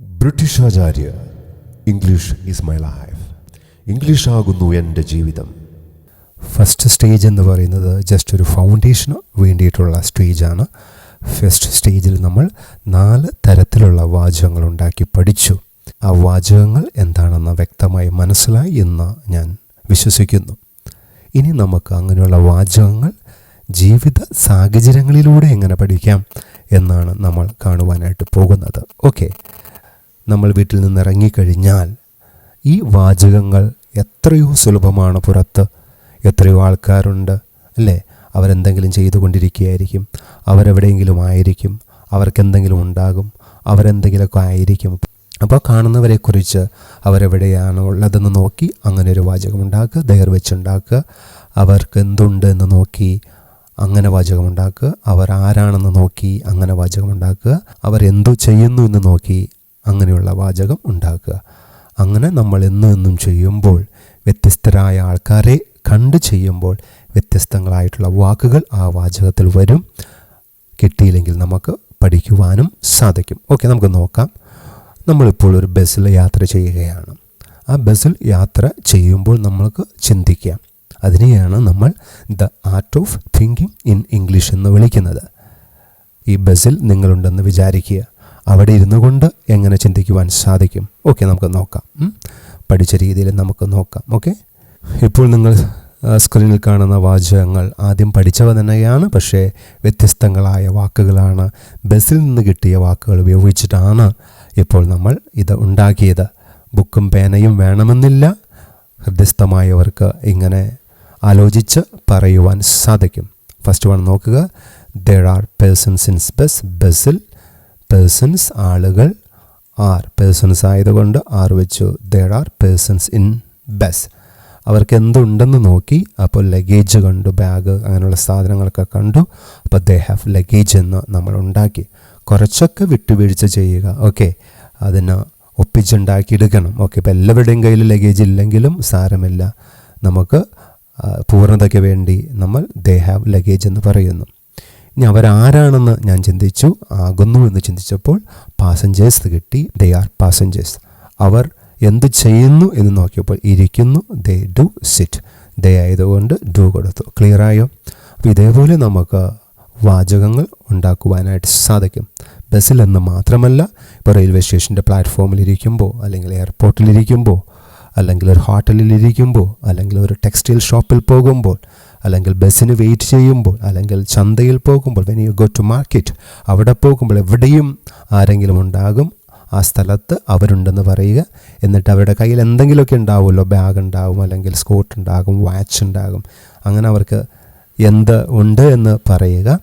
British Acharya English is my life. English ആകുന്നു എന്റെ ജീവിതം. ഫസ്റ്റ് സ്റ്റേജ് എന്ന് പറയുന്നത് ജസ്റ്റ് ഒരു ഫൗണ്ടേഷന് വേണ്ടിയിട്ടുള്ള സ്റ്റേജാണ് ഫസ്റ്റ് സ്റ്റേജിൽ നമ്മൾ നാല് തരത്തിലുള്ള വാചകങ്ങൾ ഉണ്ടാക്കി പഠിച്ചു. ആ വാചകങ്ങൾ എന്താണെന്ന് വ്യക്തമായി മനസ്സിലായി എന്ന് ഞാൻ വിശ്വസിക്കുന്നു. ഇനി നമുക്ക് അങ്ങനെയുള്ള വാചകങ്ങൾ ജീവിത സാഹചര്യങ്ങളിലൂടെ എങ്ങനെ പഠിക്കാം എന്നാണ് നമ്മൾ കാണുവാനായിട്ട് പോകുന്നത്. ഓക്കെ നമ്മൾ വീട്ടിൽ നിന്ന് ഇറങ്ങിക്കഴിഞ്ഞാൽ ഈ വാചകങ്ങൾ എത്രയോ സുലഭമാണ് പുറത്ത്. എത്രയോ ആൾക്കാരുണ്ട് അല്ലേ? അവരെന്തെങ്കിലും ചെയ്തുകൊണ്ടിരിക്കുകയായിരിക്കും. അവരെവിടെയെങ്കിലും ആയിരിക്കും. അവർക്കെന്തെങ്കിലും ഉണ്ടാകും. അവരെന്തെങ്കിലുമൊക്കെ ആയിരിക്കും. അപ്പോൾ കാണുന്നവരെക്കുറിച്ച് അവരെവിടെയാണ് ഉള്ളതെന്ന് നോക്കി അങ്ങനെ ഒരു വാചകം ഉണ്ടാക്കുക ദയർ വെച്ചുണ്ടാക്കുക. അവർക്ക് എന്തുണ്ട് എന്ന് നോക്കി അങ്ങനെ വാചകം ഉണ്ടാക്കുക അവർ ആരാണെന്ന് നോക്കി അങ്ങനെ വാചകം ഉണ്ടാക്കുക അവർ എന്തു ചെയ്യുന്നു എന്ന് നോക്കി അങ്ങനെയുള്ള വാചകം ഉണ്ടാക്കുക. അങ്ങനെ നമ്മൾ എന്നും എന്നും ചെയ്യുമ്പോൾ വ്യത്യസ്തരായ ആൾക്കാരെ കണ്ട് ചെയ്യുമ്പോൾ വ്യത്യസ്തങ്ങളായിട്ടുള്ള വാക്കുകൾ ആ വാചകത്തിൽ വരും. കിട്ടിയില്ലെങ്കിൽ നമുക്ക് പഠിക്കുവാനും സാധിക്കും. ഓക്കെ നമുക്ക് നോക്കാം. നമ്മളിപ്പോൾ ഒരു ബസ്സിൽ യാത്ര ചെയ്യുകയാണ്. ആ ബസ്സിൽ യാത്ര ചെയ്യുമ്പോൾ നമ്മൾക്ക് ചിന്തിക്കാം. അതിനെയാണ് നമ്മൾ the art of thinking in English എന്ന് വിളിക്കുന്നത്. ഈ ബസ്സിൽ നിങ്ങളുണ്ടെന്ന് വിചാരിക്കുക. അവിടെ ഇരുന്നു കൊണ്ട് എങ്ങനെ ചിന്തിക്കുവാൻ സാധിക്കും? ഓക്കെ നമുക്ക് നോക്കാം. പഠിച്ച രീതിയിൽ നമുക്ക് നോക്കാം. ഓക്കെ? ഇപ്പോൾ നിങ്ങൾ സ്ക്രീനിൽ കാണുന്ന വാചകങ്ങൾ ആദ്യം പഠിച്ചവ തന്നെയാണ് പക്ഷേ വ്യത്യസ്തങ്ങളായ വാക്കുകളാണ്. ബസ്സിൽ നിന്ന് കിട്ടിയ വാക്കുകൾ ഉപയോഗിച്ചിട്ടാണ് ഇപ്പോൾ നമ്മൾ ഇത് ഉണ്ടാക്കിയത്. ബുക്കും പേനയും വേണമെന്നില്ല. ഹൃദയസ്ഥമായവർക്ക് ഇങ്ങനെ ആലോചിച്ച് പറയുവാൻ സാധിക്കും. ഫസ്റ്റ് വൺ നോക്കുക. There are persons in bus ബസ്സിൽ പേഴ്സൺസ് ആളുകൾ ആർ പേഴ്സൺസ് ആയതുകൊണ്ട് ആർ വെച്ചു. There are persons in bus അവർക്ക് എന്തുണ്ടെന്ന് നോക്കി അപ്പോൾ ലഗേജ് കണ്ടു ബാഗ് അങ്ങനെയുള്ള സാധനങ്ങളൊക്കെ കണ്ടു അപ്പോൾ ദേ ഹാവ് ലഗേജ് എന്ന് നമ്മൾ ഉണ്ടാക്കി. കുറച്ചൊക്കെ വിട്ടുവീഴ്ച ചെയ്യുക. ഓക്കെ അതിന് ഒപ്പിച്ചുണ്ടാക്കിയെടുക്കണം. ഓക്കെ ഇപ്പോൾ എല്ലാവരുടെയും കയ്യിൽ ലഗേജ് ഇല്ലെങ്കിലും സാരമില്ല. നമുക്ക് പൂർണതയ്ക്ക് വേണ്ടി നമ്മൾ ദേ ഹാവ് ലഗേജ് എന്ന് പറയുന്നു. ഇനി അവരാരാണെന്ന് ഞാൻ ചിന്തിച്ചു ആകുന്നു എന്ന് ചിന്തിച്ചപ്പോൾ പാസഞ്ചേഴ്സ് കിട്ടി. ദേ ആർ പാസഞ്ചേഴ്സ് അവർ എന്ത് ചെയ്യുന്നു എന്ന് നോക്കിയപ്പോൾ ഇരിക്കുന്നു. ദേ ഡു സിറ്റ് ദേ ആയതുകൊണ്ട് ഡു കൊടുത്തു. ക്ലിയർ ആയോ? അപ്പോൾ ഇതേപോലെ നമുക്ക് വാചകങ്ങൾ ഉണ്ടാക്കുവാനായിട്ട് സാധിക്കും. ബസ്സിൽ എന്ന് മാത്രമല്ല ഇപ്പോൾ റെയിൽവേ സ്റ്റേഷന്റെ പ്ലാറ്റ്ഫോമിൽ ഇരിക്കുമ്പോൾ അല്ലെങ്കിൽ എയർപോർട്ടിലിരിക്കുമ്പോൾ അല്ലെങ്കിൽ ഒരു ഹോട്ടലിൽ ഇരിക്കുമ്പോൾ അല്ലെങ്കിൽ ഒരു ടെക്സ്റ്റൈൽ ഷോപ്പിൽ പോകുമ്പോൾ അല്ലെങ്കിൽ ബസ്സിന് വെയിറ്റ് ചെയ്യുമ്പോൾ അല്ലെങ്കിൽ ചന്തയിൽ പോകുമ്പോൾ when you go to market അവിടെ പോകുമ്പോൾ എവിടെയും ആരെങ്കിലും ഉണ്ടാകും ആ സ്ഥലത്ത് അവരുണ്ടെന്ന് പറയുക. എന്നിട്ട് അവരുടെ കയ്യിൽ എന്തെങ്കിലുമൊക്കെ ഉണ്ടാവുമല്ലോ ബാഗ് ഉണ്ടാകും അല്ലെങ്കിൽ സ്കോട്ട് ഉണ്ടാകും വാച്ച് ഉണ്ടാകും. അങ്ങനെ അവർക്ക് എന്ത് ഉണ്ട് എന്ന് പറയുക.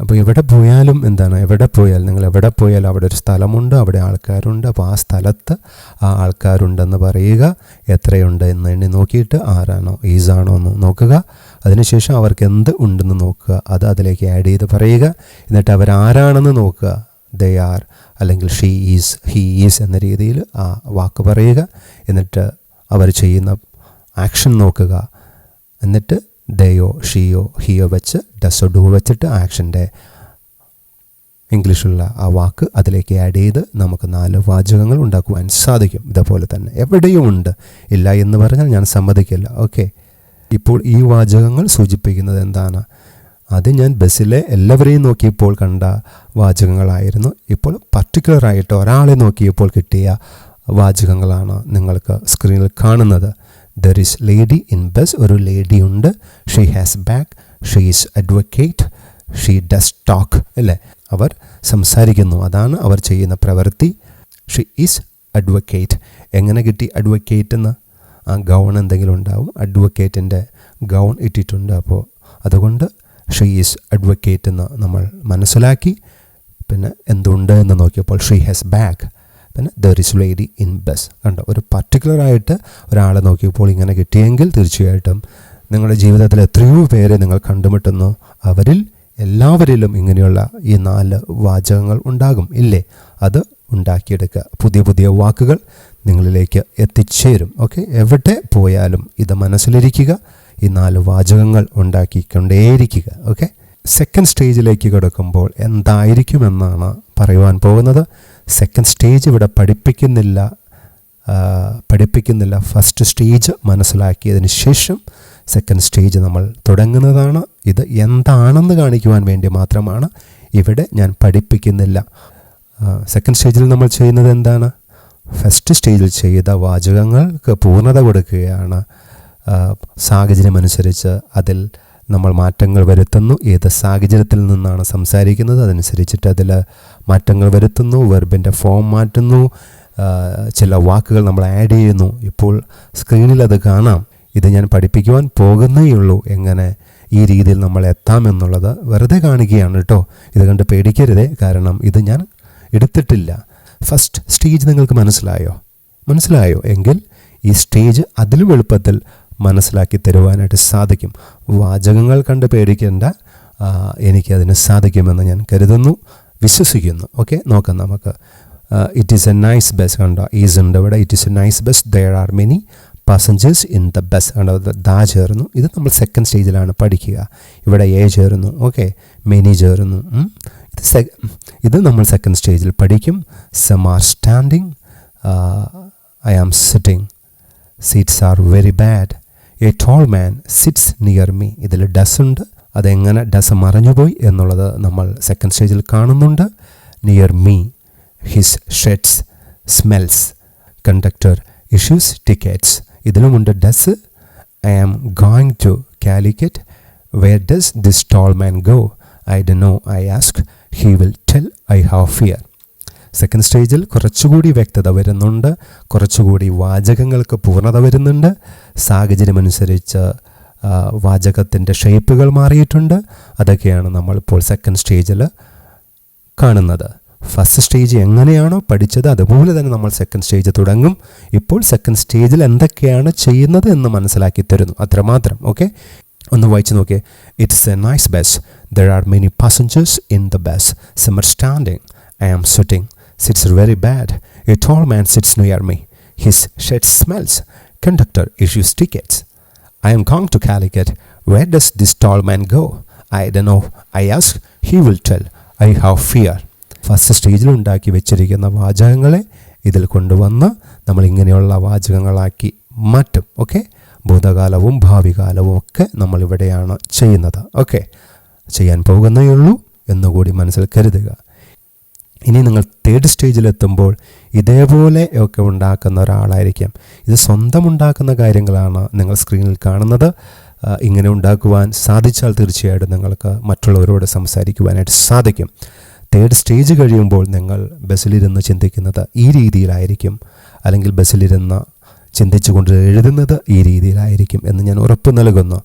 അപ്പോൾ എവിടെ പോയാലും എന്താണ്? എവിടെ പോയാൽ നിങ്ങൾ എവിടെ പോയാലും അവിടെ ഒരു സ്ഥലമുണ്ട് അവിടെ ആൾക്കാരുണ്ട്. അപ്പോൾ ആ സ്ഥലത്ത് ആ ആൾക്കാരുണ്ടെന്ന് പറയുക എത്രയുണ്ട് എന്ന് നോക്കിയിട്ട് ആരാണോ ഈസാണോ എന്ന് നോക്കുക. അതിനുശേഷം അവർക്ക് എന്ത് ഉണ്ടെന്ന് നോക്കുക. അത് അതിലേക്ക് ആഡ് ചെയ്ത് പറയുക. എന്നിട്ട് അവരാരാണെന്ന് നോക്കുക. ദേ ആർ അല്ലെങ്കിൽ ഷീ ഈസ് ഹീ ഈസ് എന്ന രീതിയിൽ ആ വാക്ക് പറയുക. എന്നിട്ട് അവർ ചെയ്യുന്ന ആക്ഷൻ നോക്കുക. എന്നിട്ട് ദയോ ഷീയോ ഹിയോ വെച്ച് ഡസോ ഡു വെച്ചിട്ട് ആക്ഷന്റെ ഇംഗ്ലീഷുള്ള ആ വാക്ക് അതിലേക്ക് ആഡ് ചെയ്ത് നമുക്ക് നാല് വാചകങ്ങൾ ഉണ്ടാക്കുവാൻ സാധിക്കും. ഇതേപോലെ തന്നെ എവിടെയും ഉണ്ട്. ഇല്ല എന്ന് പറഞ്ഞാൽ ഞാൻ സമ്മതിക്കില്ല. ഓക്കെ ഇപ്പോൾ ഈ വാചകങ്ങൾ സൂചിപ്പിക്കുന്നത് എന്താണ്? അത് ഞാൻ ബസ്സിലെ എല്ലാവരെയും നോക്കിയപ്പോൾ കണ്ട വാചകങ്ങളായിരുന്നു. ഇപ്പോൾ പർട്ടിക്കുലറായിട്ട് ഒരാളെ നോക്കിയപ്പോൾ കിട്ടിയ വാചകങ്ങളാണ് നിങ്ങൾക്ക് സ്ക്രീനിൽ കാണുന്നത്. There is lady in bus ഒരു ലേഡി ഉണ്ട്. She has back she is advocate she does talk അല്ലേ? അവർ സംസാരിക്കുന്നു. അതാണ് അവർ ചെയ്യുന്ന പ്രവൃത്തി. ഷീ ഈസ് അഡ്വക്കേറ്റ് എങ്ങനെ കിട്ടി അഡ്വക്കേറ്റ് എന്ന്? ആ ഗൗൺ എന്തെങ്കിലും ഉണ്ടാവും? അഡ്വക്കേറ്റിന്റെ ഗൗൺ ഇട്ടിട്ടുണ്ട്. അപ്പോൾ അതുകൊണ്ട് ഷീ ഈസ് അഡ്വക്കേറ്റ് എന്ന് നമ്മൾ മനസ്സിലാക്കി. പിന്നെ എന്തുണ്ട് എന്ന് നോക്കിയപ്പോൾ ഷീ ഹാസ് ബാഗ് പിന്നെ there is lady in bus കണ്ടോ? ഒരു പർട്ടിക്കുലറായിട്ട് ഒരാളെ നോക്കിയപ്പോൾ ഇങ്ങനെ കിട്ടിയെങ്കിൽ തീർച്ചയായിട്ടും നിങ്ങളുടെ ജീവിതത്തിൽ എത്രയോ പേരെ നിങ്ങൾ കണ്ടുമുട്ടുന്നു. അവരിൽ എല്ലാവരിലും ഇങ്ങനെയുള്ള ഈ നാല് വാചകങ്ങൾ ഉണ്ടാകും. ഇല്ലേ? അത് ഉണ്ടാക്കിയെടുക്കുക. പുതിയ പുതിയ വാക്കുകൾ നിങ്ങളിലേക്ക് എത്തിച്ചേരും. ഓക്കെ എവിടെ പോയാലും ഇത് മനസ്സിലിരിക്കുക. ഈ നാല് വാചകങ്ങൾ ഉണ്ടാക്കിക്കൊണ്ടേയിരിക്കുക. ഓക്കെ സെക്കൻഡ് സ്റ്റേജിലേക്ക് കിടക്കുമ്പോൾ എന്തായിരിക്കുമെന്നാണ് പറയുവാൻ പോകുന്നത്? സെക്കൻഡ് സ്റ്റേജ് ഇവിടെ പഠിപ്പിക്കുന്നില്ല പഠിപ്പിക്കുന്നില്ല. ഫസ്റ്റ് സ്റ്റേജ് മനസ്സിലാക്കിയതിന് ശേഷം സെക്കൻഡ് സ്റ്റേജ് നമ്മൾ തുടങ്ങുന്നതാണ്. ഇത് എന്താണെന്ന് കാണിക്കുവാൻ വേണ്ടി മാത്രമാണ് ഇവിടെ ഞാൻ പഠിപ്പിക്കുന്നില്ല. സെക്കൻഡ് സ്റ്റേജിൽ നമ്മൾ ചെയ്യുന്നത് എന്താണ്? ഫസ്റ്റ് സ്റ്റേജിൽ ചെയ്ത വാചകങ്ങൾക്ക് പൂർണത കൊടുക്കുകയാണ്. സാഹചര്യമനുസരിച്ച് അതിൽ നമ്മൾ മാറ്റങ്ങൾ വരുത്തുന്നു. ഏത് സാഹചര്യത്തിൽ നിന്നാണ് സംസാരിക്കുന്നത് അതനുസരിച്ചിട്ട് അതിൽ മാറ്റങ്ങൾ വരുത്തുന്നു വെർബിന്റെ ഫോം മാറ്റുന്നു ചില വാക്കുകൾ നമ്മൾ ആഡ് ചെയ്യുന്നു. ഇപ്പോൾ സ്ക്രീനിൽ അത് കാണാം. ഇത് ഞാൻ പഠിപ്പിക്കുവാൻ പോകുന്നേ ഉള്ളൂ. എങ്ങനെ ഈ രീതിയിൽ നമ്മൾ എത്താമെന്നുള്ളത് വെറുതെ കാണിക്കുകയാണ് കേട്ടോ. ഇത് കണ്ട് പേടിക്കരുതേ. കാരണം ഇത് ഞാൻ എടുത്തിട്ടില്ല. ഫസ്റ്റ് സ്റ്റേജ് നിങ്ങൾക്ക് മനസ്സിലായോ? മനസ്സിലായോ? എങ്കിൽ ഈ സ്റ്റേജ് അതിലും എളുപ്പത്തിൽ മനസ്സിലാക്കി തരുവാനായിട്ട് സാധിക്കും. വാചകങ്ങൾ കണ്ട് പേടിക്കേണ്ട എനിക്കതിന് സാധിക്കുമെന്ന് ഞാൻ കരുതുന്നു വിശ്വസിക്കുന്നു. ഓക്കെ നോക്കാം നമുക്ക്. It is a nice bus കണ്ടോ? ഈസ് ഉണ്ട് ഇവിടെ it is a nice bus there are many passengers in the bus കണ്ടോ? ദ- ചേർന്നു. ഇത് നമ്മൾ സെക്കൻഡ് സ്റ്റേജിലാണ് പഠിക്കുക. ഇവിടെ എ ചേർന്നു. ഓക്കെ മെനി ചേർന്നു. ഇത് ഇത് നമ്മൾ സെക്കൻഡ് സ്റ്റേജിൽ പഠിക്കും. Some are standing I am sitting seats are very bad a tall man sits near me ഇതിൽ ഡസ് ഉണ്ട്. അതെങ്ങനെ ഡസ് മറഞ്ഞുപോയി എന്നുള്ളത് നമ്മൾ സെക്കൻഡ് സ്റ്റേജിൽ കാണുന്നുണ്ട്. Near me his sheds smells conductor issues tickets ഇതിലുമുണ്ട് does I am going to Calicut where does this tall man go I da know I ask he will tell I have fear second സ്റ്റേജിൽ കുറച്ചുകൂടി വ്യക്തത വരുന്നുണ്ട് കുറച്ചുകൂടി വാചകങ്ങൾക്ക് പൂർണത വരുന്നുണ്ട്. സാഹചര്യമനുസരിച്ച് വാചകത്തിന്റെ ഷേപ്പുകൾ മാറിയിട്ടുണ്ട്. അതൊക്കെയാണ് നമ്മളിപ്പോൾ second സ്റ്റേജിൽ കാണുന്നത്. ഫസ്റ്റ് സ്റ്റേജ് എങ്ങനെയാണോ പഠിച്ചത് അതുപോലെ തന്നെ നമ്മൾ സെക്കൻഡ് സ്റ്റേജ് തുടങ്ങും. ഇപ്പോൾ സെക്കൻഡ് സ്റ്റേജിൽ എന്തൊക്കെയാണ് ചെയ്യുന്നത് എന്ന് മനസ്സിലാക്കി തരുന്നു. അത്രമാത്രം ഓക്കെ ഒന്ന് വായിച്ചു നോക്കിയേ. It's a nice bus there are many passengers in the bus some are standing I am sitting sits very bad a tall man sits near me his shed smells conductor issues tickets I am going to Calicut. Where does this tall man go? I don't know. I ask. He will tell. I have fear. First സ്റ്റേജിൽ ഉണ്ടാക്കി വെച്ചിരിക്കുന്ന വാചകങ്ങളെ ഇതിൽ കൊണ്ടുവന്ന് നമ്മൾ ഇങ്ങനെയുള്ള വാചകങ്ങളാക്കി മാറ്റും okay ഭൂതകാലവും ഭാവികാലവും ഒക്കെ നമ്മളിവിടെയാണ് ചെയ്യുന്നത് ഓക്കെ ചെയ്യാൻ പോകുന്നേ ഉള്ളൂ എന്നുകൂടി മനസ്സിൽ കരുതുക ഇനി നിങ്ങൾ തേർഡ് സ്റ്റേജിലെത്തുമ്പോൾ ഇതേപോലെ ഒക്കെ ഉണ്ടാക്കുന്ന ഒരാളായിരിക്കാം. ഇത് സ്വന്തം ഉണ്ടാക്കുന്ന കാര്യങ്ങളാണ് നിങ്ങൾ സ്ക്രീനിൽ കാണുന്നത്. ഇങ്ങനെ ഉണ്ടാക്കുവാൻ സാധിച്ചാൽ തീർച്ചയായിട്ടും നിങ്ങൾക്ക് മറ്റുള്ളവരോട് സംസാരിക്കുവാനായിട്ട് സാധിക്കും. തേർഡ് സ്റ്റേജ് കഴിയുമ്പോൾ നിങ്ങൾ ബസ്സിലിരുന്ന് ചിന്തിക്കുന്നത് ഈ രീതിയിലായിരിക്കും അല്ലെങ്കിൽ ബസ്സിലിരുന്ന് ചിന്തിച്ചുകൊണ്ട് എഴുതുന്നത് ഈ രീതിയിലായിരിക്കും എന്ന് ഞാൻ ഉറപ്പ് നൽകുന്നു.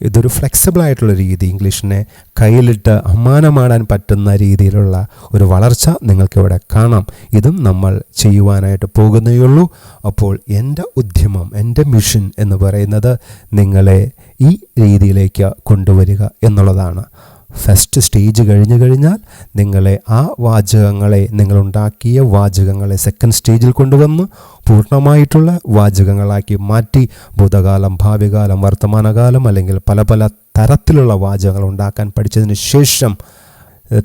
ഇതൊരു ഫ്ലെക്സിബിൾ ആയിട്ടുള്ള രീതി. ഇംഗ്ലീഷിനെ കയ്യിലിട്ട് അമ്മാനമാടാൻ പറ്റുന്ന രീതിയിലുള്ള ഒരു വളർച്ച നിങ്ങൾക്കിവിടെ കാണാം. ഇതും നമ്മൾ ചെയ്യുവാനായിട്ട് പോകുന്നേയുള്ളൂ. അപ്പോൾ എന്റെ ഉദ്യമം എന്റെ മിഷൻ എന്ന് പറയുന്നത് നിങ്ങളെ ഈ രീതിയിലേക്ക് കൊണ്ടുവരിക എന്നുള്ളതാണ്. ഫസ്റ്റ് സ്റ്റേജ് കഴിഞ്ഞു കഴിഞ്ഞാൽ നിങ്ങളെ ആ വാചകങ്ങളെ നിങ്ങളുണ്ടാക്കിയ വാചകങ്ങളെ സെക്കൻഡ് സ്റ്റേജിൽ കൊണ്ടുവന്ന് പൂർണമായിട്ടുള്ള വാചകങ്ങളാക്കി മാറ്റി. ഭൂതകാലം ഭാവികാലം വർത്തമാനകാലം അല്ലെങ്കിൽ പല പല തരത്തിലുള്ള വാചകങ്ങൾ ഉണ്ടാക്കാൻ പഠിച്ചതിന് ശേഷം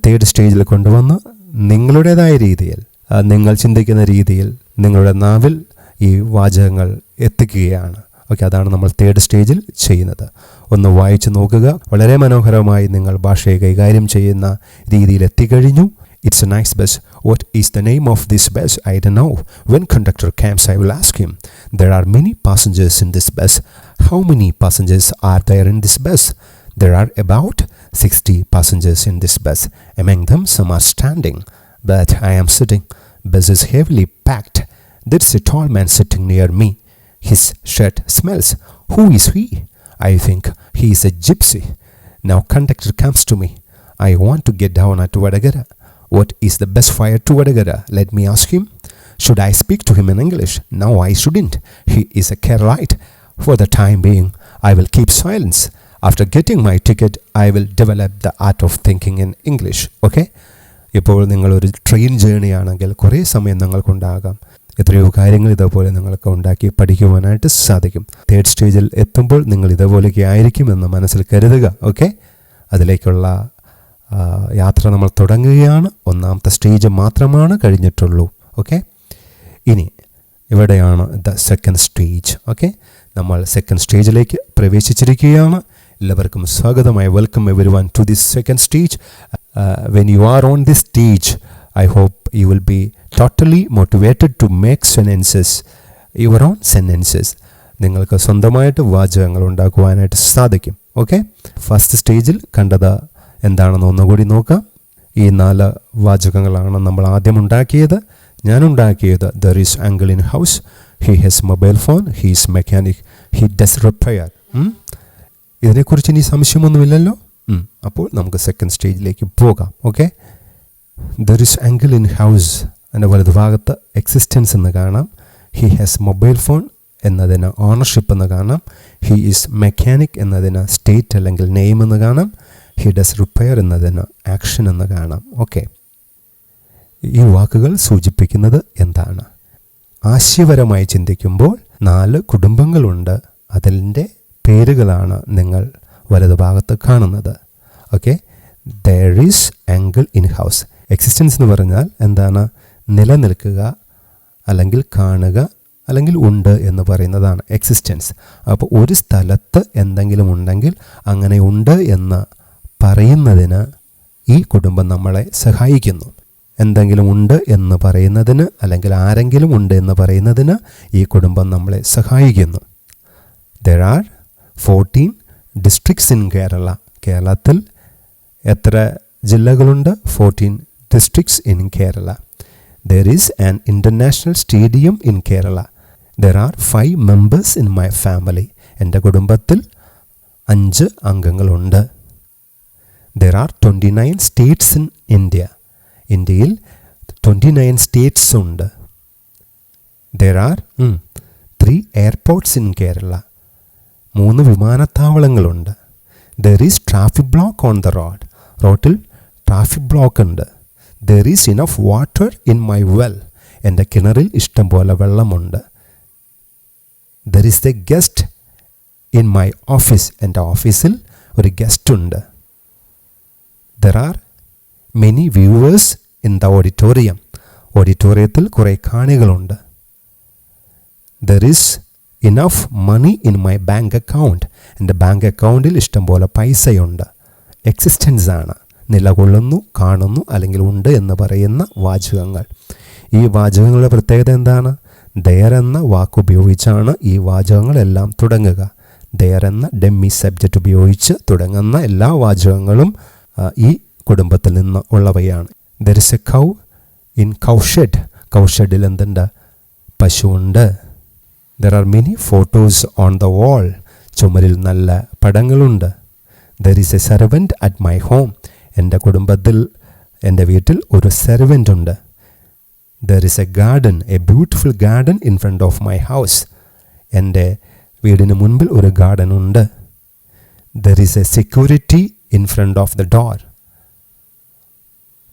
തേർഡ് സ്റ്റേജിൽ കൊണ്ടുവന്ന് നിങ്ങളുടേതായ രീതിയിൽ നിങ്ങൾ ചിന്തിക്കുന്ന രീതിയിൽ നിങ്ങളുടെ നാവിൽ ഈ വാചകങ്ങൾ എത്തിക്കുകയാണ്. ഓക്കെ അതാണ് നമ്മൾ തേർഡ് സ്റ്റേജിൽ ചെയ്യുന്നത്. ഒന്ന് വായിച്ചു നോക്കുക. വളരെ മനോഹരമായി നിങ്ങൾ ഭാഷയെ കൈകാര്യം ചെയ്യുന്ന രീതിയിൽ എത്തിക്കഴിഞ്ഞു. It's a nice bus what is the name of this bus I da know when conductor comes I will ask him there are many passengers in this bus how many passengers are there in this bus There are about 60 passengers in this bus. Among them, some are standing, but I am sitting. Bus is heavily packed. There's a tall man sitting near me. His shirt smells. Who is he? I think he is a gypsy. Now conductor comes to me. I want to get down at Vadagara. What is the best fire to Vadagara? Let me ask him. Should I speak to him in English? No, I shouldn't. He is a Keralite. For the time being, I will keep silence. After getting my ticket, I will develop the art of thinking in English. Okay? ഇപ്പോൾ നിങ്ങളൊരു train journey ആണെങ്കിൽ കുറേ സമയം നിങ്ങൾക്കുണ്ടാകാം എത്രയോ കാര്യങ്ങൾ ഇതേപോലെ നിങ്ങൾക്ക് ഉണ്ടാക്കി പഠിക്കുവാനായിട്ട് സാധിക്കും. തേർഡ് സ്റ്റേജിൽ എത്തുമ്പോൾ നിങ്ങൾ ഇതേപോലെയൊക്കെ ആയിരിക്കുമെന്ന് മനസ്സിൽ കരുതുക ഓക്കെ അതിലേക്കുള്ള യാത്ര നമ്മൾ തുടങ്ങുകയാണ്. ഒന്നാമത്തെ സ്റ്റേജ് മാത്രമാണ് കഴിഞ്ഞിട്ടുള്ളൂ ഓക്കെ ഇനി ഇവിടെയാണ് ദ സെക്കൻഡ് സ്റ്റേജ് ഓക്കെ നമ്മൾ സെക്കൻഡ് സ്റ്റേജിലേക്ക് പ്രവേശിച്ചിരിക്കുകയാണ്. എല്ലാവർക്കും സ്വാഗതമായി. Welcome everyone to this second stage when you are on this stage I hope you will be totally motivated to make sentences your own sentences നിങ്ങൾക്ക് സ്വന്തമായിട്ട് വാചകങ്ങൾ ഉണ്ടാക്കുവാനായിട്ട് സാധിക്കും. ഓക്കെ ഫസ്റ്റ് സ്റ്റേജിൽ കണ്ടത് എന്താണെന്ന് ഒന്നുകൂടി നോക്കാം. ഈ നാല് വാചകങ്ങളാണ് നമ്മൾ ആദ്യം ഉണ്ടാക്കിയത്. ഞാൻ ഉണ്ടാക്കിയത് there is uncle in house he has mobile phone he's mechanic he does repair ഇതിനെക്കുറിച്ച് ഇനി സംശയമൊന്നുമില്ലല്ലോ. അപ്പോൾ നമുക്ക് സെക്കൻഡ് സ്റ്റേജിലേക്ക് പോകാം. Okay there is uncle in house എന്റെ വലതുഭാഗത്ത് എക്സിസ്റ്റൻസ് എന്ന് കാണാം. ഹി ഹാസ് മൊബൈൽ ഫോൺ എന്നതിന് ഓണർഷിപ്പ് എന്ന് കാണാം. ഹി ഈസ് മെക്കാനിക് എന്നതിന് സ്റ്റേറ്റ് അല്ലെങ്കിൽ നെയിം എന്ന് കാണാം. ഹി ഡസ് റിപ്പയർ എന്നതിന് ആക്ഷൻ എന്ന് കാണാം. ഓക്കെ ഈ വാക്കുകൾ സൂചിപ്പിക്കുന്നത് എന്താണ്? ആശയപരമായി ചിന്തിക്കുമ്പോൾ നാല് കുടുംബങ്ങളുണ്ട്. അതിന്റെ പേരുകളാണ് നിങ്ങൾ വലതുഭാഗത്ത് കാണുന്നത്. Okay there is uncle in house existence എന്ന് പറഞ്ഞാൽ എന്താണ്? നിലനിൽക്കുക അല്ലെങ്കിൽ കാണുക അല്ലെങ്കിൽ ഉണ്ട് എന്ന് പറയുന്നതാണ് എക്സിസ്റ്റൻസ് അപ്പോൾ ഒരു സ്ഥലത്ത് എന്തെങ്കിലും ഉണ്ടെങ്കിൽ അങ്ങനെ ഉണ്ട് എന്ന് പറയുന്നതിന് ഈ കുടുംബം നമ്മളെ സഹായിക്കുന്നു. എന്തെങ്കിലും ഉണ്ട് എന്ന് പറയുന്നതിന് അല്ലെങ്കിൽ ആരെങ്കിലും ഉണ്ട് എന്ന് പറയുന്നതിന് ഈ കുടുംബം നമ്മളെ സഹായിക്കുന്നു. There are fourteen districts in Kerala കേരളത്തിൽ എത്ര ജില്ലകളുണ്ട്? Fourteen districts in Kerala. There is an international stadium in Kerala. There are five members in my family. എന്റെ കുടുംബത്തിൽ അഞ്ച് അംഗങ്ങളുണ്ട്. There are twenty nine states in India ഇന്ത്യയിൽ twenty nine states ഉണ്ട് there are three airports in Kerala മൂന്ന് വിമാനത്താവളങ്ങളുണ്ട്. There is traffic block on the road റോട്ടിൽ traffic block ഉണ്ട്. There is enough water in my well എന്റെ കിണറിൽ ഇഷ്ടം പോലെ വെള്ളമുണ്ട്. There is the guest in my office എന്റെ ഓഫീസിൽ ഒരു ഗസ്റ്റ് ഉണ്ട്. There are many viewers in the auditorium ഓഡിറ്റോറിയത്തിൽ കുറേ കാണികളുണ്ട്. There is enough money in my bank account എന്റെ ബാങ്ക് അക്കൗണ്ടിൽ ഇഷ്ടംപോലെ പൈസയുണ്ട്. എക്സിസ്റ്റൻസ് ആണ്. നിലകൊള്ളുന്നു കാണുന്നു അല്ലെങ്കിൽ ഉണ്ട് എന്ന് പറയുന്ന വാചകങ്ങൾ. ഈ വാചകങ്ങളുടെ പ്രത്യേകത എന്താണ്? ദയർ എന്ന വാക്കുപയോഗിച്ചാണ് ഈ വാചകങ്ങളെല്ലാം തുടങ്ങുക. ദയർ എന്ന ഡെമ്മി സബ്ജക്റ്റ് ഉപയോഗിച്ച് തുടങ്ങുന്ന എല്ലാ വാചകങ്ങളും ഈ കുടുംബത്തിൽ നിന്ന് ഉള്ളവയാണ്. There is a cow in cowshed കൗഷെഡിൽ എന്തുണ്ട്? പശുവുണ്ട്. There are many photos on the wall ചുമരിൽ നല്ല പടങ്ങളുണ്ട്. There is a servant at my home എന്റെ കുടുംബത്തിൽ എന്റെ വീട്ടിൽ ഒരു സെർവന്റ് ഉണ്ട്. There is a garden a beautiful garden in front of my house എന്റെ വീടിന് മുൻപിൽ ഒരു ഗാർഡൻ ഉണ്ട്. There is a security in front of the door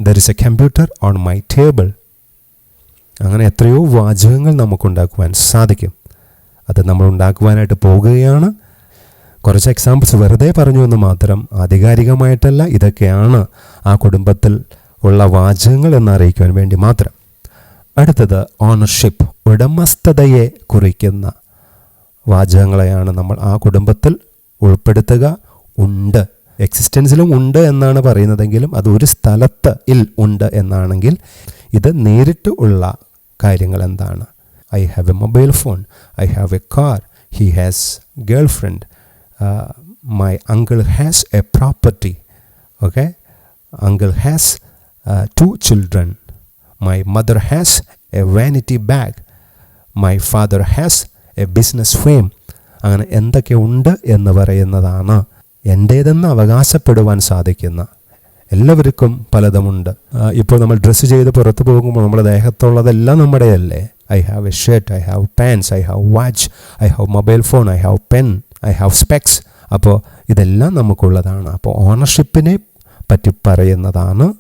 there is a computer on my table അങ്ങനെ എത്രയോ വാചകങ്ങൾ നമുക്കുണ്ടാക്കുവാൻ സാധിക്കും. അത് നമ്മൾ ഉണ്ടാക്കുവാനായിട്ട് പോകുകയാണ്. കുറച്ച് എക്സാമ്പിൾസ് വെറുതെ പറഞ്ഞു എന്ന് മാത്രം ആധികാരികമായിട്ടല്ല ഇതൊക്കെയാണ് ആ കുടുംബത്തിൽ ഉള്ള വാചകങ്ങൾ എന്നറിയിക്കുവാൻ വേണ്ടി മാത്രം. അടുത്തത് ഓണർഷിപ്പ് ഉടമസ്ഥതയെ കുറിക്കുന്ന വാചകങ്ങളെയാണ് നമ്മൾ ആ കുടുംബത്തിൽ ഉൾപ്പെടുത്തുക. ഉണ്ട്. എക്സിസ്റ്റൻസിലും ഉണ്ട് എന്നാണ് പറയുന്നതെങ്കിലും അത് ഒരു സ്ഥലത്ത് ഇൽ ഉണ്ട് എന്നാണെങ്കിൽ ഇത് നേരിട്ട് ഉള്ള കാര്യങ്ങൾ എന്താണ്? I have a mobile phone I have a car he has girlfriend my uncle has a property okay uncle has two children my mother has a vanity bag my father has a business fame അങ്ങനെ എന്തൊക്കെ ഉണ്ട് എന്ന് പറയുന്നതാണ് എന്റേതെന്ന് അവകാശപ്പെടുവാൻ സാധിക്കുന്ന. എല്ലാവർക്കും പലതുമുണ്ട്. ഇപ്പോൾ നമ്മൾ dress ചെയ്ത് പുറത്ത് പോകുമ്പോൾ നമ്മുടെ ദേഹത്തുള്ളതെല്ലാം നമ്മുടെയല്ലേ? I have a shirt I have pants I have watch I have mobile phone I have pen I have specs. അപ്പോൾ ഇതെല്ലാം നമുക്കുള്ളതാണ്. അപ്പോൾ ഓണർഷിപ്പിനെ പറ്റി പറയുന്നതാണ്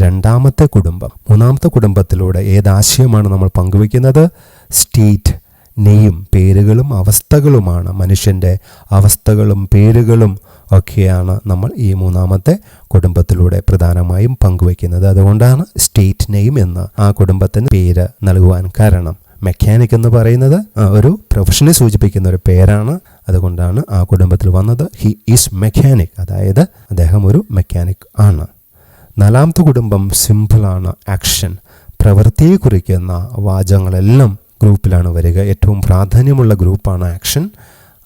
രണ്ടാമത്തെ കുടുംബം. മൂന്നാമത്തെ കുടുംബത്തിലൂടെ ഏതാശയമാണ് നമ്മൾ പങ്കുവെക്കുന്നത് സ്റ്റേറ്റ് നെയ്യും പേരുകളും അവസ്ഥകളുമാണ്. മനുഷ്യന്റെ അവസ്ഥകളും പേരുകളും ഒക്കെയാണ് നമ്മൾ ഈ മൂന്നാമത്തെ കുടുംബത്തിലൂടെ പ്രധാനമായും പങ്കുവയ്ക്കുന്നത്. അതുകൊണ്ടാണ് സ്റ്റേറ്റ് നെയിം എന്ന് ആ കുടുംബത്തിന് പേര് നൽകുവാൻ കാരണം. മെക്കാനിക് എന്ന് പറയുന്നത് ഒരു പ്രൊഫഷനെ സൂചിപ്പിക്കുന്ന ഒരു പേരാണ്. അതുകൊണ്ടാണ് ആ കുടുംബത്തിൽ വന്നത്. ഹി ഈസ് മെക്കാനിക് അതായത് അദ്ദേഹം ഒരു മെക്കാനിക് ആണ്. നാലാമത്തെ കുടുംബം സിമ്പിളാണ് ആക്ഷൻ പ്രവൃത്തിയെ കുറിക്കുന്ന വാചകങ്ങളെല്ലാം ഗ്രൂപ്പിലാണ് വരിക. ഏറ്റവും പ്രാധാന്യമുള്ള ഗ്രൂപ്പാണ് ആക്ഷൻ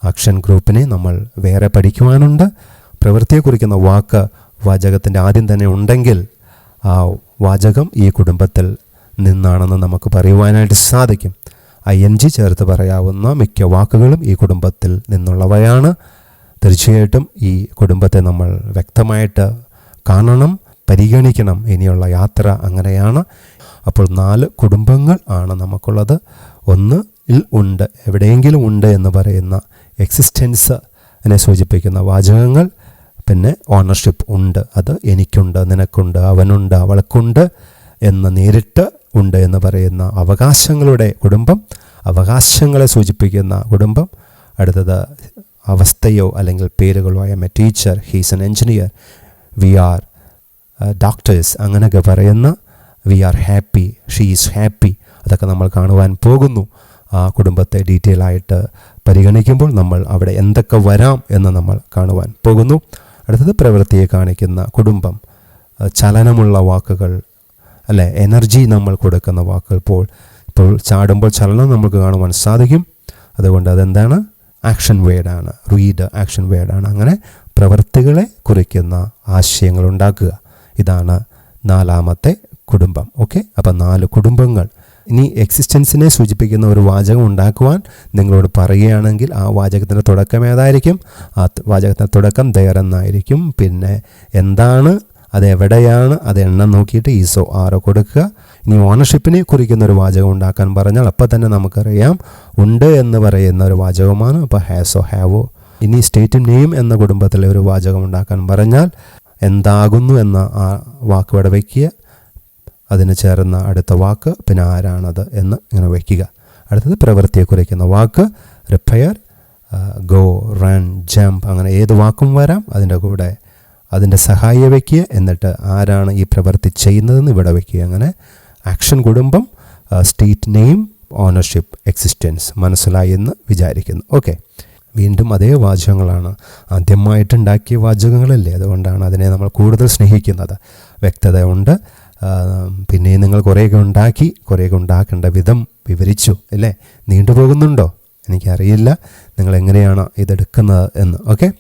ആക്ഷൻ ഗ്രൂപ്പിനെ നമ്മൾ വേറെ പഠിക്കുവാനുണ്ട്. പ്രവൃത്തിയെ കുറിക്കുന്ന വാക്ക് വാചകത്തിന്റെ ആദ്യം തന്നെ ഉണ്ടെങ്കിൽ ആ വാചകം ഈ കുടുംബത്തിൽ നിന്നാണെന്ന് നമുക്ക് പറയുവാനായിട്ട് സാധിക്കും. ഐ എൻ ജി ചേർത്ത് പറയാവുന്ന മിക്ക വാക്കുകളും ഈ കുടുംബത്തിൽ നിന്നുള്ളവയാണ്. തീർച്ചയായിട്ടും ഈ കുടുംബത്തെ നമ്മൾ വ്യക്തമായിട്ട് കാണണം പരിഗണിക്കണം. ഇനിയുള്ള യാത്ര അങ്ങനെയാണ്. അപ്പോൾ നാല് കുടുംബങ്ങൾ ആണ് നമുക്കുള്ളത്. ഒന്ന് ഉണ്ട് എവിടെയെങ്കിലും ഉണ്ട് എന്ന് പറയുന്ന എക്സിസ്റ്റൻസ് എന്നെ സൂചിപ്പിക്കുന്ന വാചകങ്ങൾ. പിന്നെ ഓണർഷിപ്പ് ഉണ്ട് അത് എനിക്കുണ്ട് നിനക്കുണ്ട് അവനുണ്ട് അവൾക്കുണ്ട് എന്ന് നേരിട്ട് ഉണ്ട് എന്ന് പറയുന്ന അവകാശങ്ങളുടെ കുടുംബം അവകാശങ്ങളെ സൂചിപ്പിക്കുന്ന കുടുംബം അടുത്തത് അവസ്ഥയോ അല്ലെങ്കിൽ പേരുകളോ I am a teacher he's an engineer we are doctors അങ്ങനെയൊക്കെ പറയുന്ന we are happy she is happy അതൊക്കെ നമ്മൾ കാണുവാൻ പോകുന്നു. ആ കുടുംബത്തെ ഡീറ്റെയിൽ ആയിട്ട് പരിഗണിക്കുമ്പോൾ നമ്മൾ അവിടെ എന്തൊക്കെ വരാം എന്ന് നമ്മൾ കാണുവാൻ പോകുന്നു. അടുത്തത് പ്രവൃത്തിയെ കാണിക്കുന്ന കുടുംബം ചലനമുള്ള വാക്കുകൾ അല്ലെ? എനർജി നമ്മൾ കൊടുക്കുന്ന വാക്കുകൾ ഇപ്പോൾ ഇപ്പോൾ ചാടുമ്പോൾ ചലനം നമുക്ക് കാണുവാൻ സാധിക്കും. അതുകൊണ്ട് അതെന്താണ്? ആക്ഷൻ വേർഡാണ് റീഡ് ആക്ഷൻ വേർഡാണ് അങ്ങനെ പ്രവൃത്തികളെ കുറിക്കുന്ന ആശയങ്ങൾ ഉണ്ടാക്കുക. ഇതാണ് നാലാമത്തെ കുടുംബം. ഓക്കെ അപ്പം നാല് കുടുംബങ്ങൾ. ഇനി എക്സിസ്റ്റൻസിനെ സൂചിപ്പിക്കുന്ന ഒരു വാചകം ഉണ്ടാക്കുവാൻ നിങ്ങളോട് പറയുകയാണെങ്കിൽ ആ വാചകത്തിന്റെ തുടക്കം ഏതായിരിക്കും? ആ വാചകത്തിന്റെ തുടക്കം ദയർ എന്നായിരിക്കും. പിന്നെ എന്താണ് അത് എവിടെയാണ്? അത് എണ്ണം നോക്കിയിട്ട് ഈസോ ആരോ കൊടുക്കുക. ഇനി ഓണർഷിപ്പിനെ കുറിക്കുന്ന ഒരു വാചകം ഉണ്ടാക്കാൻ പറഞ്ഞാൽ അപ്പോൾ തന്നെ നമുക്കറിയാം. ഉണ്ട് എന്ന് പറയുന്ന ഒരു വാചകമാണ്. അപ്പോൾ ഹാസോ ഹാവോ ഇനി സ്റ്റേറ്റ് നെയിം എന്ന കുടുംബത്തിലെ ഒരു വാചകം ഉണ്ടാക്കാൻ പറഞ്ഞാൽ എന്താകുന്നു എന്ന ആ വാക്ക് ഇവിടെ വയ്ക്കുക അതിന് ചേർന്ന അടുത്ത വാക്ക് പിന്നെ ആരാണത് എന്ന് ഇങ്ങനെ വയ്ക്കുക അടുത്തത് പ്രവൃത്തിയെ കുറിക്കുന്ന വാക്ക്. റിപ്പയർ ഗോ റൺ ജമ്പ് അങ്ങനെ ഏത് വാക്കും വരാം? അതിന്റെ കൂടെ അതിന്റെ സഹായ വയ്ക്കുക എന്നിട്ട് ആരാണ് ഈ പ്രവൃത്തി ചെയ്യുന്നതെന്ന് ഇവിടെ വയ്ക്കുക അങ്ങനെ ആക്ഷൻ കുടുംബം സ്റ്റേറ്റ് നെയിം ഓണർഷിപ്പ് എക്സിസ്റ്റൻസ് മനസ്സിലായി എന്ന് വിചാരിക്കുന്നു. ഓക്കെ വീണ്ടും അതേ വാചകങ്ങളാണ്. ആദ്യമായിട്ടുണ്ടാക്കിയ വാചകങ്ങളല്ലേ? അതുകൊണ്ടാണ് അതിനെ നമ്മൾ കൂടുതൽ സ്നേഹിക്കുന്നത്. വ്യക്തത ഉണ്ട്. പിന്നെ നിങ്ങൾ കുറേയൊക്കെ ഉണ്ടാക്കി കുറേയൊക്കെ ഉണ്ടാക്കേണ്ട വിധം വിവരിച്ചു അല്ലേ? നീണ്ടുപോകുന്നുണ്ടോ? എനിക്കറിയില്ല. നിങ്ങൾ എങ്ങനെയാണ് ഇതെടുക്കുന്നത് എന്ന്. ഓക്കെ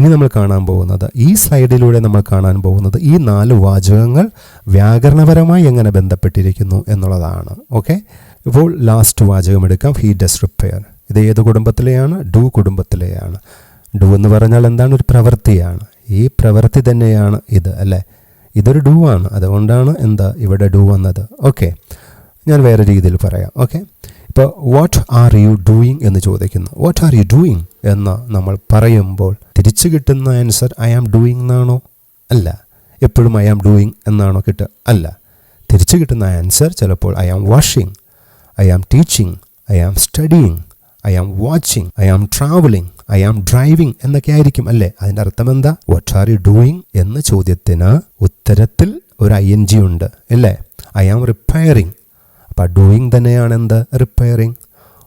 ഇനി നമ്മൾ കാണാൻ പോകുന്നത് ഈ സ്ലൈഡിലൂടെ നമ്മൾ കാണാൻ പോകുന്നത് ഈ നാല് വാചകങ്ങൾ വ്യാകരണപരമായി എങ്ങനെ ബന്ധപ്പെട്ടിരിക്കുന്നു എന്നുള്ളതാണ്. ഓക്കെ ഇപ്പോൾ ലാസ്റ്റ് വാചകം എടുക്കാം. ഹീ ഡസ് റിപ്പയർ ഇത് ഏത് കുടുംബത്തിലെയാണ്? ഡു കുടുംബത്തിലെയാണ്. ഡു എന്ന് പറഞ്ഞാൽ എന്താണ്? ഒരു പ്രവൃത്തിയാണ്. ഈ പ്രവൃത്തി തന്നെയാണ് ഇത് അല്ലേ? ഇതൊരു ഡു ആണ്. അതുകൊണ്ടാണ് എന്താ ഇവിടെ ഡു വന്നത്. ഓക്കെ ഞാൻ വേറെ രീതിയിൽ പറയാം. ഓക്കെ ഇപ്പോൾ വാട്ട് ആർ യു ഡൂയിങ് എന്ന് ചോദിക്കുന്നു. വാട്ട് ആർ യു ഡൂയിങ് എന്ന് നമ്മൾ പറയുമ്പോൾ തിരിച്ചു കിട്ടുന്ന ആൻസർ ഐ ആം ഡൂയിങ് എന്നാണോ അല്ല എപ്പോഴും ഐ ആം ഡൂയിങ് എന്നാണോ കിട്ടുക അല്ല തിരിച്ചു കിട്ടുന്ന ആൻസർ ചിലപ്പോൾ I am washing I am teaching I am studying I am watching I am travelling I am driving എന്നൊക്കെ ആയിരിക്കും അല്ലേ അതിന്റെ അർത്ഥം എന്താ വാട്ട് ആർ യു ഡൂയിങ് എന്ന ചോദ്യത്തിന് ഉത്തരത്തിൽ ഒരു ഐ എൻ ജി ഉണ്ട് അല്ലേ ഐ ആം റിപ്പയറിംഗ് അപ്പോൾ ഡൂയിങ് തന്നെയാണ് എന്ത് repairing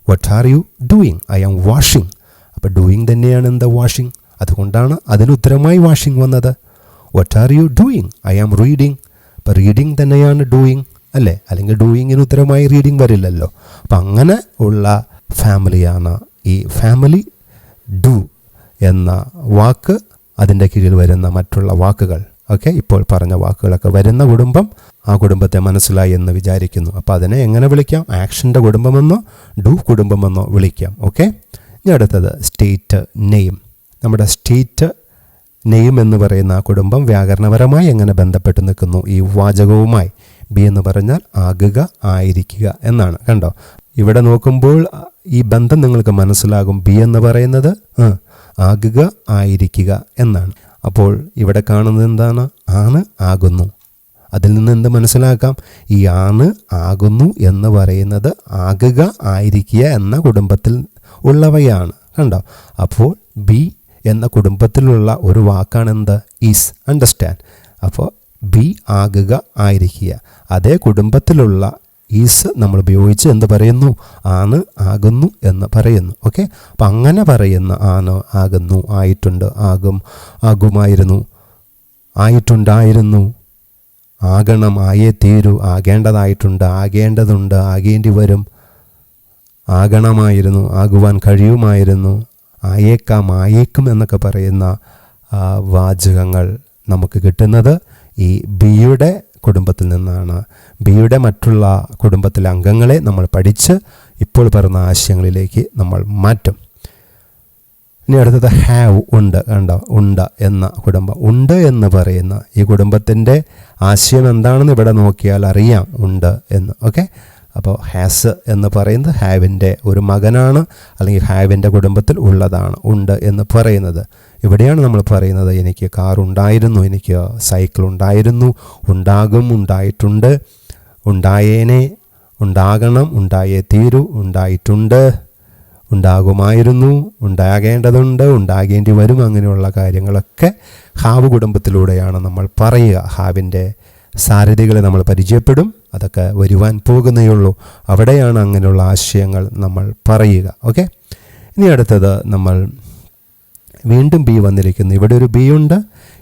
what are you doing I am washing അപ്പോൾ ഡൂയിങ് തന്നെയാണ് എന്താ വാഷിംഗ് അതുകൊണ്ടാണ് അതിന് ഉത്തരമായി വാഷിംഗ് വന്നത്. What are you doing I am reading അപ്പോൾ റീഡിങ് തന്നെയാണ് ഡൂയിങ് അല്ലേ? അല്ലെങ്കിൽ ഡൂയിങ്ങിന് ഉത്തരമായി റീഡിങ് വരില്ലല്ലോ. അപ്പം അങ്ങനെ ഉള്ള ഫാമിലിയാണ് ഈ ഫാമിലി ഡു എന്ന വാക്ക് അതിന്റെ കീഴിൽ വരുന്ന മറ്റുള്ള വാക്കുകൾ. ഓക്കെ ഇപ്പോൾ പറഞ്ഞ വാക്കുകളൊക്കെ വരുന്ന കുടുംബം ആ കുടുംബത്തെ മനസ്സിലായി എന്ന് വിചാരിക്കുന്നു. അപ്പോൾ അതിനെ എങ്ങനെ വിളിക്കാം? ആക്ഷന്റെ കുടുംബമെന്നോ ഡു കുടുംബമെന്നോ വിളിക്കാം. ഓക്കെ ഇനി അടുത്തത് സ്റ്റേറ്റ് നെയിം നമ്മുടെ സ്റ്റേറ്റ് നെയിം എന്ന് പറയുന്ന ആ കുടുംബം വ്യാകരണപരമായി എങ്ങനെ ബന്ധപ്പെട്ട് നിൽക്കുന്നു? ഈ വാചകവുമായി. ബി എന്ന് പറഞ്ഞാൽ ആകുക ആയിരിക്കുക എന്നാണ്. കണ്ടോ? ഇവിടെ നോക്കുമ്പോൾ ഈ ബന്ധം നിങ്ങൾക്ക് മനസ്സിലാകും. ബി എന്ന് പറയുന്നത് ആകുക ആയിരിക്കുക എന്നാണ്. അപ്പോൾ ഇവിടെ കാണുന്നത് എന്താണ്? ആണ് ആകുന്നു. അതിൽ നിന്ന് എന്ത് മനസ്സിലാക്കാം? ഈ ആണ് ആകുന്നു എന്ന് പറയുന്നത് ആകുക ആയിരിക്കുക എന്ന കുടുംബത്തിൽ ഉള്ളവയാണ്. കണ്ടോ? അപ്പോൾ ബി എന്ന കുടുംബത്തിലുള്ള ഒരു വാക്കാണെന്ത്? ഈസ് അണ്ടർസ്റ്റാൻഡ് അപ്പോൾ ബി ആകുക ആയിരിക്കുക. അതേ കുടുംബത്തിലുള്ള ഈസ് നമ്മൾ ഉപയോഗിച്ച് എന്ത് പറയുന്നു? ആണ് ആകുന്നു എന്ന് പറയുന്നു. ഓക്കെ അപ്പം അങ്ങനെ പറയുന്ന ആണ് ആകുന്നു ആയിട്ടുണ്ട് ആകും ആകുമായിരുന്നു ആയിട്ടുണ്ടായിരുന്നു ആകണം ആയേ തീരൂ ആകേണ്ടതായിട്ടുണ്ട് ആകേണ്ടതുണ്ട് ആകേണ്ടി വരും ആകണമായിരുന്നു ആകുവാൻ കഴിയുമായിരുന്നു ആയേക്കാം ആയേക്കും എന്നൊക്കെ പറയുന്ന വാചകങ്ങൾ നമുക്ക് കിട്ടുന്നത് ഈ ബിയുടെ കുടുംബത്തിൽ നിന്നാണ്. ബിയുടെ മറ്റുള്ള കുടുംബത്തിലെ അംഗങ്ങളെ നമ്മൾ പഠിച്ച് ഇപ്പോൾ പറഞ്ഞ ആശയങ്ങളിലേക്ക് നമ്മൾ മാറ്റും. ഇനി അടുത്തത് ഹാവ് ഉണ്ട് കണ്ടോ? ഉണ്ട് എന്ന കുടുംബം. ഉണ്ട് എന്ന് പറയുന്ന ഈ കുടുംബത്തിന്റെ ആശയം എന്താണെന്ന് ഇവിടെ നോക്കിയാൽ അറിയാം. ഉണ്ട് എന്ന്. ഓക്കെ? അപ്പോൾ ഹാസ് എന്ന് പറയുന്നത് ഹാവിന്റെ ഒരു മകനാണ് അല്ലെങ്കിൽ ഹാവിന്റെ കുടുംബത്തിൽ ഉള്ളതാണ് ഉണ്ട് എന്ന് പറയുന്നത്. ഇവിടെയാണ് നമ്മൾ പറയുന്നത് എനിക്ക് കാർ ഉണ്ടായിരുന്നു എനിക്ക് സൈക്കിൾ ഉണ്ടായിരുന്നു ഉണ്ടാകും ഉണ്ടായിട്ടുണ്ട് ഉണ്ടായേനെ ഉണ്ടാകണം ഉണ്ടായേ തീരൂ ഉണ്ടായിട്ടുണ്ട് ഉണ്ടാകുമായിരുന്നു ഉണ്ടാകേണ്ടതുണ്ട് ഉണ്ടാകേണ്ടി വരും അങ്ങനെയുള്ള കാര്യങ്ങളൊക്കെ ഹാവ് കുടുംബത്തിലൂടെയാണ് നമ്മൾ പറയുക. ഹാവിന്റെ സാരഥികളെ നമ്മൾ പരിചയപ്പെടും അതൊക്കെ വരുവാൻ പോകുന്നേയുള്ളൂ അവിടെയാണ് അങ്ങനെയുള്ള ആശയങ്ങൾ നമ്മൾ പറയുക. ഓക്കെ ഇനി അടുത്തത് നമ്മൾ വീണ്ടും ബി വന്നിരിക്കുന്നു. ഇവിടെ ഒരു ബി ഉണ്ട്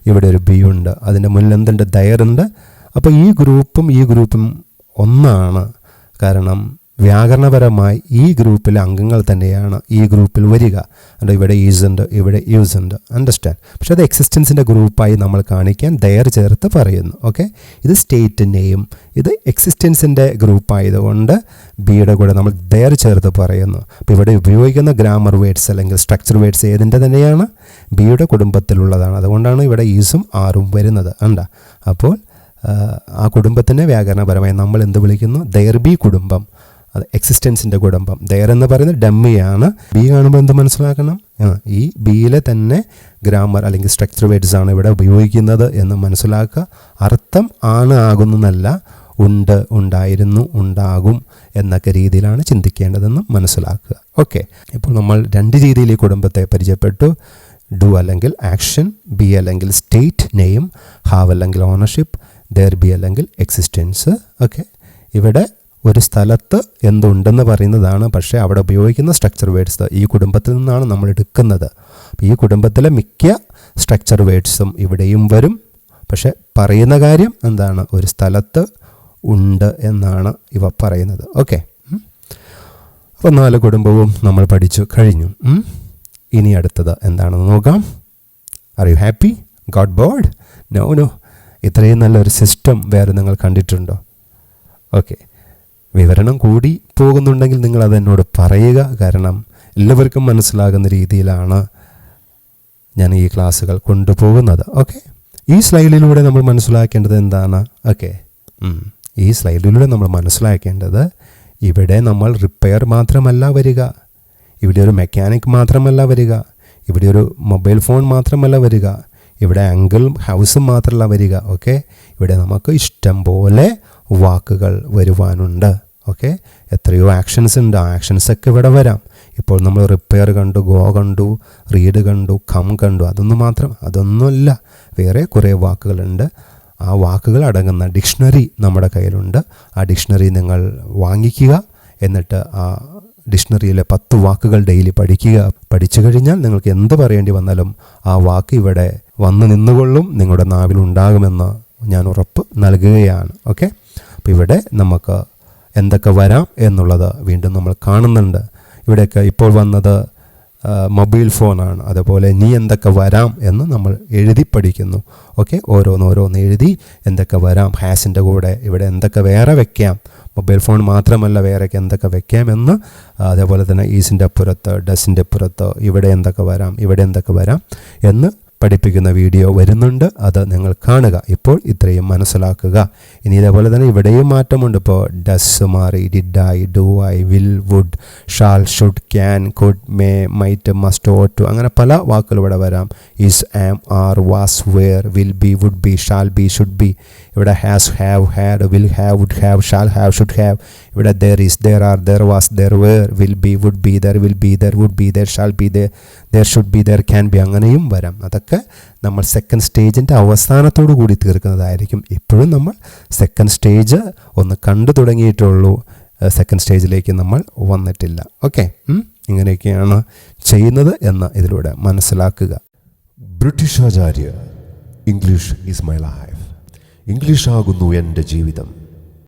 ഇവിടെ ഒരു ബി ഉണ്ട്. അതിന്റെ മുന്നിൽ എന്തുണ്ട്? ദയറുണ്ട് അപ്പോൾ ഈ ഗ്രൂപ്പും ഈ ഗ്രൂപ്പും ഒന്നാണ്. കാരണം വ്യാകരണപരമായി ഈ ഗ്രൂപ്പിലെ അംഗങ്ങൾ തന്നെയാണ് ഈ ഗ്രൂപ്പിൽ വരിക. അല്ല ഇവിടെ ഈസ് ഉണ്ട് ഇവിടെ യൂസ് ഉണ്ട്. അണ്ടർസ്റ്റാൻഡ് പക്ഷേ അത് എക്സിസ്റ്റൻസിന്റെ ഗ്രൂപ്പായി നമ്മൾ കാണിക്കാൻ ദയർ ചേർത്ത് പറയുന്നു. ഓക്കെ ഇത് സ്റ്റേറ്റിന്റെയും ഇത് എക്സിസ്റ്റൻസിന്റെ ഗ്രൂപ്പായതുകൊണ്ട് ബിയുടെ കൂടെ നമ്മൾ ദയർ ചേർത്ത് പറയുന്നു. അപ്പോൾ ഇവിടെ ഉപയോഗിക്കുന്ന ഗ്രാമർ വേഡ്സ് അല്ലെങ്കിൽ സ്ട്രക്ചർ വേഡ്സ് ഏതിന്റെ തന്നെയാണ്? ബിയുടെ കുടുംബത്തിലുള്ളതാണ്. അതുകൊണ്ടാണ് ഇവിടെ ഈസും ആറും വരുന്നത്. അണ്ട അപ്പോൾ ആ, കുടുംബത്തിനെ വ്യാകരണപരമായി നമ്മൾ എന്ത് വിളിക്കുന്നു? ദയർബി കുടുംബം. അത് എക്സിസ്റ്റൻസിന്റെ കുടുംബം. ദയർ എന്ന് പറയുന്നത് ഡമ്മിയാണ്. ബി കാണുമ്പോൾ എന്ത് മനസ്സിലാക്കണം? ഈ ബിയിലെ തന്നെ ഗ്രാമർ അല്ലെങ്കിൽ സ്ട്രക്ചർ വേഡ്സ് ആണ് ഇവിടെ ഉപയോഗിക്കുന്നത് എന്ന് മനസ്സിലാക്കുക. അർത്ഥം ആണ് ആകുന്നതല്ല ഉണ്ട് ഉണ്ടായിരുന്നു ഉണ്ടാകും എന്നൊക്കെ രീതിയിലാണ് ചിന്തിക്കേണ്ടതെന്ന് മനസ്സിലാക്കുക. ഓക്കെ ഇപ്പോൾ നമ്മൾ രണ്ട് രീതിയിൽ ഈ കുടുംബത്തെ പരിചയപ്പെട്ടു. ഡു അല്ലെങ്കിൽ ആക്ഷൻ ബി അല്ലെങ്കിൽ സ്റ്റേറ്റ് നെയിം ഹാവ് അല്ലെങ്കിൽ ഓണർഷിപ്പ് ദർ ബി അല്ലെങ്കിൽ എക്സിസ്റ്റൻസ് ഓക്കെ ഇവിടെ ഒരു സ്ഥലത്ത് എന്തുണ്ടെന്ന് പറയുന്നതാണ് പക്ഷേ അവിടെ ഉപയോഗിക്കുന്ന സ്ട്രക്ചർ വേഡ്സ് ഈ കുടുംബത്തിൽ നിന്നാണ് നമ്മൾ എടുക്കുന്നത്. ഈ കുടുംബത്തിലെ മിക്ക സ്ട്രക്ചർ വേഡ്സും ഇവിടെയും വരും. പക്ഷേ പറയുന്ന കാര്യം എന്താണ്? ഒരു സ്ഥലത്ത് ഉണ്ട് എന്നാണ് ഇവ പറയുന്നത്. ഓക്കെ. അപ്പോൾ നാല് കുടുംബവും നമ്മൾ പഠിച്ചു കഴിഞ്ഞു. ഇനി അടുത്തത് എന്താണെന്ന് നോക്കാം. Are you happy god board no no ഇത്രയും നല്ലൊരു സിസ്റ്റം വേറെ നിങ്ങൾ കണ്ടിട്ടുണ്ടോ? ഓക്കെ വിവരണം കൂടി പോകുന്നുണ്ടെങ്കിൽ നിങ്ങൾ അത് എന്നോട് പറയുക. കാരണം എല്ലാവർക്കും മനസ്സിലാകുന്ന രീതിയിലാണ് ഞാൻ ഈ ക്ലാസ്സുകൾ കൊണ്ടുപോകുന്നത്. ഓക്കെ? ഈ സ്ലൈഡിലൂടെ നമ്മൾ മനസ്സിലാക്കേണ്ടത് എന്താണ്? ഓക്കെ. ഈ സ്ലൈഡിലൂടെ നമ്മൾ മനസ്സിലാക്കേണ്ടത് ഇവിടെ നമ്മൾ റിപ്പയർ മാത്രമല്ല വരിക. ഇവിടെ ഒരു മെക്കാനിക് മാത്രമല്ല വരിക. ഇവിടെ ഒരു മൊബൈൽ ഫോൺ മാത്രമല്ല വരിക. ഇവിടെ അങ്കിൾ ഹൗസും മാത്രമല്ല വരിക. ഓക്കെ? ഇവിടെ നമുക്ക് ഇഷ്ടം പോലെ വാക്കുകൾ വരുവാനുണ്ട്. ഓക്കെ എത്രയോ ആക്ഷൻസ് ഉണ്ട്. ആ ആക്ഷൻസ് ഒക്കെ ഇവിടെ വരാം. ഇപ്പോൾ നമ്മൾ റിപ്പയർ കണ്ടു ഗോ കണ്ടു റീഡ് കണ്ടു കം കണ്ടു. അതൊന്നും മാത്രം അതൊന്നുമല്ല. വേറെ കുറേ വാക്കുകളുണ്ട്. ആ വാക്കുകൾ അടങ്ങുന്ന ഡിക്ഷണറി നമ്മുടെ കയ്യിലുണ്ട്. ആ ഡിക്ഷണറി നിങ്ങൾ വാങ്ങിക്കുക. എന്നിട്ട് ആ ഡിക്ഷണറിയിലെ പത്ത് വാക്കുകൾ ഡെയിലി പഠിക്കുക. പഠിച്ചു കഴിഞ്ഞാൽ നിങ്ങൾക്ക് എന്ത് പറയേണ്ടി വന്നാലും ആ വാക്ക് ഇവിടെ വന്ന് നിന്നുകൊള്ളും. നിങ്ങളുടെ നാവിൽ ഉണ്ടാകുമെന്ന് ഞാൻ ഉറപ്പ് നൽകുകയാണ്. ഓക്കെ അപ്പോൾ ഇവിടെ നമുക്ക് എന്തൊക്കെ വരാം എന്നുള്ളത് വീണ്ടും നമ്മൾ കാണുന്നുണ്ട്. ഇവിടെയൊക്കെ ഇപ്പോൾ വന്നത് മൊബൈൽ ഫോണാണ്. അതുപോലെ നീ എന്തൊക്കെ വരാം എന്ന് നമ്മൾ എഴുതി പഠിക്കുന്നു. ഓക്കെ? ഓരോന്നോരോന്ന് എഴുതി എന്തൊക്കെ വരാം. ഹാസിന്റെ കൂടെ ഇവിടെ എന്തൊക്കെ വേറെ വെക്കാം? മൊബൈൽ ഫോൺ മാത്രമല്ല വേറെ എന്തൊക്കെ വെക്കാമെന്ന് അതേപോലെ തന്നെ ഈസിന്റെ അപ്പുറത്ത് ഡസിന്റെ അപ്പുറത്ത് ഇവിടെ എന്തൊക്കെ വരാം ഇവിടെ എന്തൊക്കെ വരാം എന്ന് പഠിപ്പിക്കുന്ന വീഡിയോ വരുന്നുണ്ട്. അത് നിങ്ങൾ കാണുക. ഇപ്പോൾ ഇത്രയും മനസ്സിലാക്കുക. ഇനി ഇതേപോലെ തന്നെ ഇവിടെയും മാറ്റമുണ്ട്. ഇപ്പോൾ ഡസ് മാറി ഡിഡായി do I will would shall should can could may might must ought to അങ്ങനെ പല വാക്കുകൾ ഇവിടെ വരാം. Is am are was were will be would be shall be should be ഇവിടെ has have had will have would have shall have should have ഇവിടെ there is there are there was there were will be would be there will be there would be there shall be there there should be there can be അങ്ങനെയും വരാം. അതൊക്കെ നമ്മൾ second സ്റ്റേജിന്റെ അവസാനത്തോടു കൂടി തീർക്കുന്നതായിരിക്കും. ഇപ്പോഴും നമ്മൾ second stage ഒന്ന് കണ്ടു തുടങ്ങിയിട്ടുള്ളൂ. Second സ്റ്റേജിലേക്ക് നമ്മൾ വന്നിട്ടില്ല. ഓക്കെ ഇങ്ങനെയൊക്കെയാണ് ചെയ്യുന്നത് എന്ന് ഇതിലൂടെ മനസ്സിലാക്കുക. British Acharya English is my life English ആകുന്നു എന്റെ ജീവിതം.